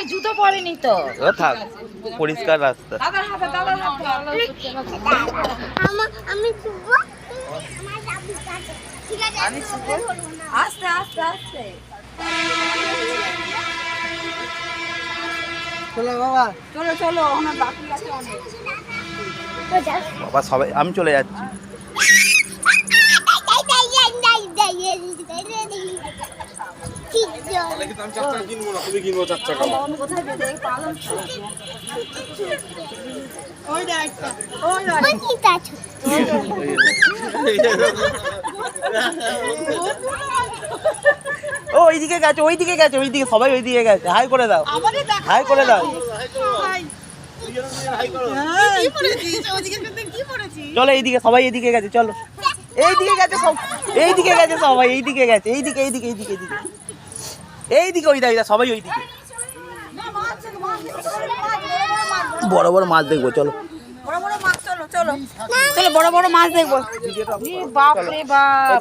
ভাই জুতো পরেনি তো। থাক পরিষ্কার রাস্তা। আমা- আস্তে আস্তে আস্তে। চলো বাবা। চলো চলো বাকি আছে অনেক। বাবা সবাই আমি চলে যাচ্ছি। ওইদিকে গেছে ওইদিকে গেছে ওইদিকে সবাই ওইদিকে গেছে। হাই করে দাও। হাই করে দাও। চলো এইদিকে সবাই এইদিকে গেছে চলো। এইদিকে গেছে সব। এইদিকে গেছে সবাই এইদিকে গেছে এইদিকে এইদিকে এইদিকে এইদিকে। এইদিকে ওই দাইদা সবাই ওইদিকে। বড় বড় মাছ দেখব চলো। বড় বড় মাছ চলো চলো চলো বড় বড় মাছ দেখব। বাপ। রে বাপ